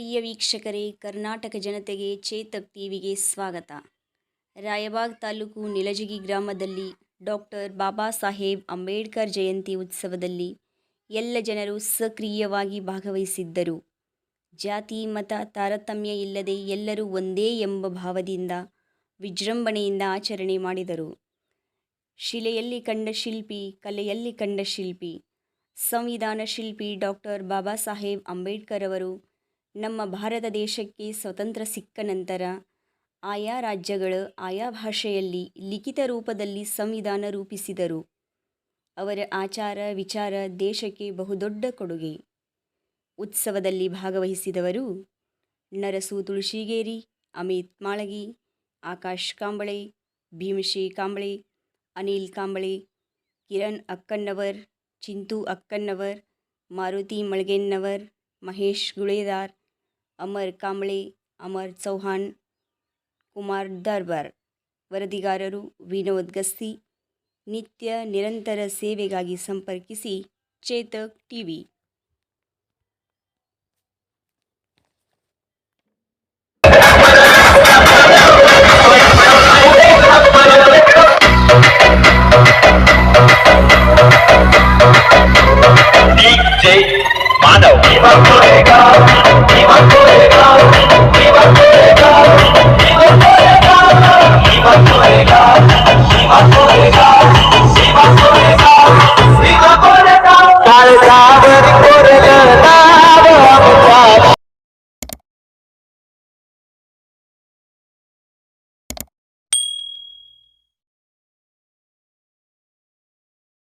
ವೀಕ್ಷಕರೇ, ಕರ್ನಾಟಕ ಜನತೆಗೆ ಚೇತಕ್ ಟಿವಿಗೆ ಸ್ವಾಗತ. ರಾಯಬಾಗ್ ತಾಲೂಕು ನಿಲಜಗಿ ಗ್ರಾಮದಲ್ಲಿ ಡಾಕ್ಟರ್ ಬಾಬಾ ಸಾಹೇಬ್ ಅಂಬೇಡ್ಕರ್ ಜಯಂತಿ ಉತ್ಸವದಲ್ಲಿ ಎಲ್ಲ ಜನರು ಸಕ್ರಿಯವಾಗಿ ಭಾಗವಹಿಸಿದ್ದರು. ಜಾತಿ, ಮತ, ತಾರತಮ್ಯ ಇಲ್ಲದೆ ಎಲ್ಲರೂ ಒಂದೇ ಎಂಬ ಭಾವದಿಂದ ವಿಜೃಂಭಣೆಯಿಂದ ಆಚರಣೆ ಮಾಡಿದರು. ಶಿಲೆಯಲ್ಲಿ ಕಂಡ ಶಿಲ್ಪಿ, ಕಲೆಯಲ್ಲಿ ಕಂಡ ಶಿಲ್ಪಿ, ಸಂವಿಧಾನ ಶಿಲ್ಪಿ ಡಾಕ್ಟರ್ ಬಾಬಾ ಸಾಹೇಬ್ ಅಂಬೇಡ್ಕರ್ ಅವರು ನಮ್ಮ ಭಾರತ ದೇಶಕ್ಕೆ ಸ್ವತಂತ್ರ ಸಿಕ್ಕ ನಂತರ ಆಯಾ ರಾಜ್ಯಗಳು ಆಯಾ ಭಾಷೆಯಲ್ಲಿ ಲಿಖಿತ ರೂಪದಲ್ಲಿ ಸಂವಿಧಾನ ರೂಪಿಸಿದರು. ಅವರ ಆಚಾರ ವಿಚಾರ ದೇಶಕ್ಕೆ ಬಹುದೊಡ್ಡ ಕೊಡುಗೆ. ಉತ್ಸವದಲ್ಲಿ ಭಾಗವಹಿಸಿದವರು ನರಸು ತುಳಸಿಗೇರಿ ಅಮಿತ್ ಮಾಳಗಿ, ಆಕಾಶ್ ಕಾಂಬಳೆ, ಭೀಮಶಿ ಕಾಂಬಳೆ, ಅನಿಲ್ ಕಾಂಬಳೆ, ಕಿರಣ್ ಅಕ್ಕನ್ನವರ್ ಚಿಂತು ಅಕ್ಕನ್ನವರ್, ಮಾರುತಿ ಮಳಗೆನ್ನವರ್, ಮಹೇಶ್ ಗುಳೇದಾರ್ ಅಮರ್ ಕಾಂಬಳೆ ಅಮರ್ ಚೌಹಾಣ್, ಕುಮಾರ್ ದರ್ಬಾರ್. ವರದಿಗಾರರು ವಿನೋದ್ ಗಸ್ತಿ. ನಿತ್ಯ ನಿರಂತರ ಸೇವೆಗಾಗಿ ಸಂಪರ್ಕಿಸಿ ಚೇತಕ್ ಟಿವಿ. मानव